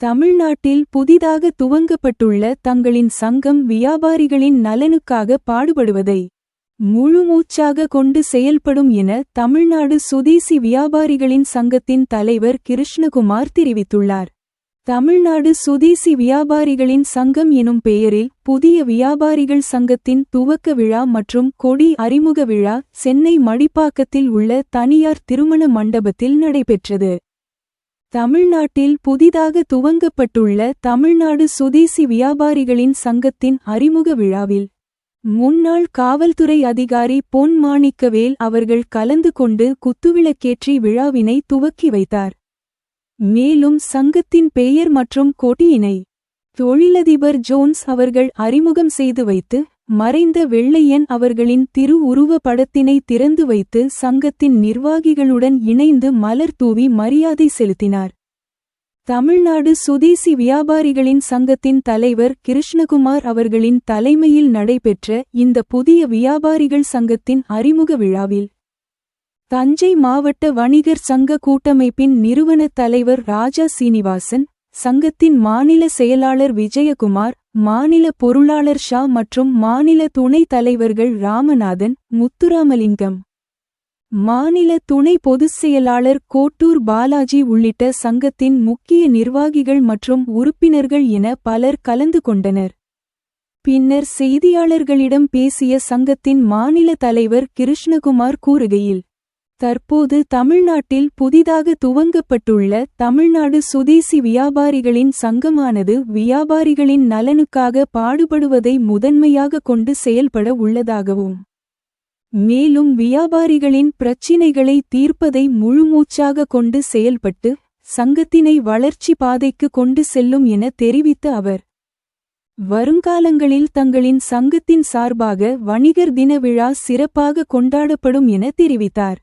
தமிழ்நாட்டில் புதிதாக துவங்கப்பட்டுள்ள தங்களின் சங்கம் வியாபாரிகளின் நலனுக்காக பாடுபடுவதை முழுமூச்சாக கொண்டு செயல்படும் என தமிழ்நாடு சுதேசி வியாபாரிகளின் சங்கத்தின் தலைவர் கிருஷ்ணகுமார் தெரிவித்துள்ளார். தமிழ்நாடு சுதேசி வியாபாரிகளின் சங்கம் எனும் பெயரில் புதிய வியாபாரிகள் சங்கத்தின் துவக்க விழா மற்றும் கொடி அறிமுக விழா சென்னை மடிப்பாக்கத்தில் உள்ள தனியார் திருமண மண்டபத்தில் நடைபெற்றது. தமிழ்நாட்டில் புதிதாக துவங்கப்பட்டுள்ள தமிழ்நாடு சுதேசி வியாபாரிகளின் சங்கத்தின் அறிமுக விழாவில் முன்னாள் காவல்துறை அதிகாரி பொன் மாணிக்கவேல் அவர்கள் கலந்து கொண்டு குத்துவிளக்கேற்றி விழாவினை துவக்கி வைத்தார். மேலும் சங்கத்தின் பெயர் மற்றும் கொடியினை தொழிலதிபர் ஜோன்ஸ் அவர்கள் அறிமுகம் செய்து வைத்து மறைந்த வெள்ளையன் அவர்களின் திரு உருவ படத்தினை திறந்து வைத்து சங்கத்தின் நிர்வாகிகளுடன் இணைந்து மலர் தூவி மரியாதை செலுத்தினார். தமிழ்நாடு சுதேசி வியாபாரிகளின் சங்கத்தின் தலைவர் கிருஷ்ணகுமார் அவர்களின் தலைமையில் நடைபெற்ற இந்த புதிய வியாபாரிகள் சங்கத்தின் அறிமுக விழாவில் தஞ்சை மாவட்ட வணிகர் சங்க கூட்டமைப்பின் நிறுவனத் தலைவர் ராஜா சீனிவாசன் சங்கத்தின் மாநில செயலாளர் விஜயகுமார் மாநில பொருளாளர் ஷா மற்றும் மாநில துணைத் தலைவர்கள் ராமநாதன் முத்துராமலிங்கம். மாநில துணை பொதுச் செயலாளர் கோட்டூர் பாலாஜி உள்ளிட்ட சங்கத்தின் முக்கிய நிர்வாகிகள் மற்றும் உறுப்பினர்கள் என பலர் கலந்து கொண்டனர். பின்னர் செய்தியாளர்களிடம் பேசிய சங்கத்தின் மாநில தலைவர் கிருஷ்ணகுமார் கூறுகையில் தற்போது தமிழ்நாட்டில் புதிதாக துவங்கப்பட்டுள்ள தமிழ்நாடு சுதேசி வியாபாரிகளின் சங்கமானது வியாபாரிகளின் நலனுக்காக பாடுபடுவதை முதன்மையாக கொண்டு செயல்பட உள்ளதாகவும் மேலும் வியாபாரிகளின் பிரச்சினைகளை தீர்ப்பதை முழுமூச்சாக கொண்டு செயல்பட்டு சங்கத்தினை வளர்ச்சி பாதைக்கு கொண்டு செல்லும் என தெரிவித்த அவர் வருங்காலங்களில் தங்களின் சங்கத்தின் சார்பாக வணிகர் தின விழா சிறப்பாக கொண்டாடப்படும் என தெரிவித்தார்.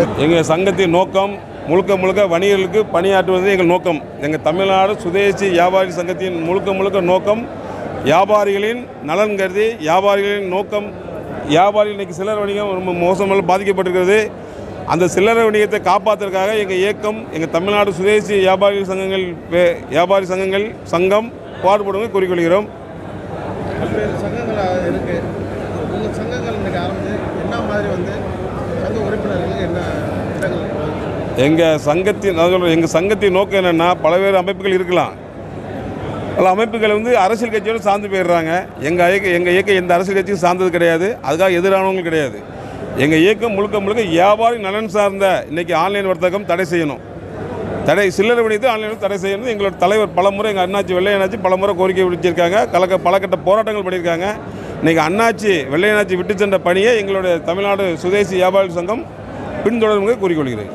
எங்கள் சங்கத்தின் நோக்கம் முழுக்க முழுக்க வணிகர்களுக்கு பணியாற்றுவது எங்கள் நோக்கம். எங்கள் தமிழ்நாடு சுதேசி வியாபாரி சங்கத்தின் முழுக்க முழுக்க நோக்கம் வியாபாரிகளின் நலன் கருதி வியாபாரிகளின் நோக்கம் வியாபாரிகள் இன்னைக்கு சில்லறை வணிகம் ரொம்ப மோசமாக பாதிக்கப்பட்டிருக்கிறது. அந்த சில்லறை வணிகத்தை காப்பாற்றுறதுக்காக எங்கள் இயக்கம் எங்கள் தமிழ்நாடு சுதேசி வியாபாரி சங்கங்கள் வியாபாரி சங்கங்கள் சங்கம் பாடுபடுவதை கூறிக்கொள்கிறோம். பல்வேறு சங்கங்கள் இருக்குது உங்கள் சங்கங்கள் இன்றைக்கி ஆரம்பித்து என்ன மாதிரி வந்து எங்கள் சங்கத்தின் நான் சொல்கிறேன் எங்கள் சங்கத்தின் நோக்கம் என்னென்னா பல்வேறு அமைப்புகள் இருக்கலாம். பல அமைப்புகள் வந்து அரசியல் கட்சியோடு சார்ந்து போயிடுறாங்க. எங்கள் இயக்க எங்கள் இயக்கம் எந்த அரசியல் கட்சியும் சார்ந்தது கிடையாது. அதுக்காக எதிரானவங்களும் கிடையாது. எங்கள் இயக்கம் முழுக்க முழுக்க வியாபாரி நலன் சார்ந்த இன்றைக்கி ஆன்லைன் வர்த்தகம் தடை செய்யணும். தடை சில்லறை வணிகத்தை ஆன்லைனில் தடை செய்யணும் எங்களோட தலைவர் பலமுறை எங்கள் அண்ணாச்சி வெள்ளையண்ணாச்சி பலமுறை கோரிக்கை விடுத்திருக்காங்க. கலக்க பலகட்ட போராட்டங்கள் பண்ணியிருக்காங்க. இன்னைக்கு அண்ணாச்சி வெள்ளையண்ணாச்சி விட்டு சென்ற பணியை எங்களுடைய தமிழ்நாடு சுதேசி வியாபாரி சங்கம் பின்தொடரும் கூறிக்கொள்கிறேன்.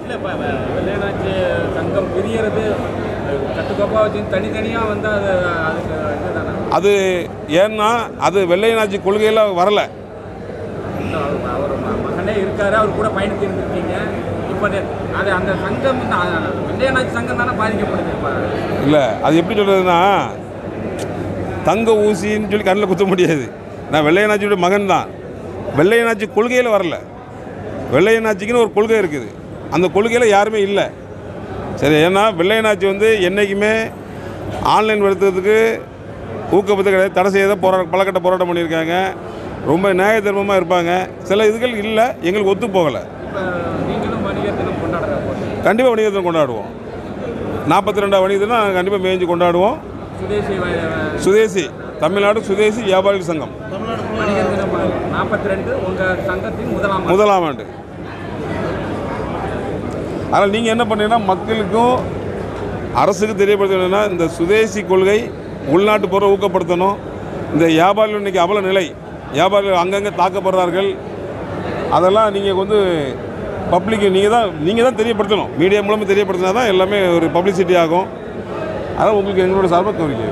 அது ஏன்னா அது வெள்ளையனாட்சி கொள்கையில் வரல. இருக்காரு அவர் கூட பயணித்து இருந்திருக்கீங்க அந்த சங்கம் வெள்ளையனாட்சி சங்கம் தானே பாதிக்கப்படுது இல்லை அது எப்படி சொல்கிறதுனா தங்க ஊசின்னு சொல்லி கண்ணில் குத்த முடியாது. நான் வெள்ளையனாச்சியோட மகன் தான். வெள்ளையனாச்சி கொள்கையில் வரல. வெள்ளையனாச்சிக்குன்னு ஒரு கொள்கை இருக்குது. அந்த கொள்கையில் யாருமே இல்லை. சரி ஏன்னா வெள்ளையனாச்சி வந்து என்றைக்குமே ஆன்லைன் வருத்தத்துக்கு ஊக்கப்படுத்த கிடையாது. தடை செய்ய போரா பலக்கட்ட போராட்டம் பண்ணியிருக்காங்க. ரொம்ப நியாய தர்மமாக இருப்பாங்க. சில இதுகள் இல்லை. எங்களுக்கு ஒத்து போகலை. கண்டிப்பாக வணிகத்தினம் கொண்டாடுவோம். நாற்பத்தி ரெண்டாவது வணிகத்தினா நாங்கள் கண்டிப்பாக மேய்ஞ்சு கொண்டாடுவோம். சுதேசி தமிழ்நாடு சுதேசி வியாபாரிகள் சங்கம். நாற்பத்தி ரெண்டு ஆண்டு. முதலாம் ஆண்டு. அதனால் நீங்கள் என்ன பண்ணீங்கன்னா மக்களுக்கும் அரசுக்கு தெரியப்படுத்தணும்னா இந்த சுதேசி கொள்கை உள்நாட்டு பொருளை ஊக்கப்படுத்தணும். இந்த வியாபாரிகள் இன்றைக்கி அவல நிலை. வியாபாரிகள் அங்கங்கே தாக்கப்படுறார்கள். அதெல்லாம் நீங்கள் வந்து பப்ளிக் நீங்கள் தான் நீங்கள் தான் தெரியப்படுத்தணும். மீடியா மூலமாக தெரியப்படுத்தினா தான் எல்லாமே ஒரு பப்ளிசிட்டி ஆகும். அதான் உங்களுக்கு எங்களோட சார்பாக கோரிக்கை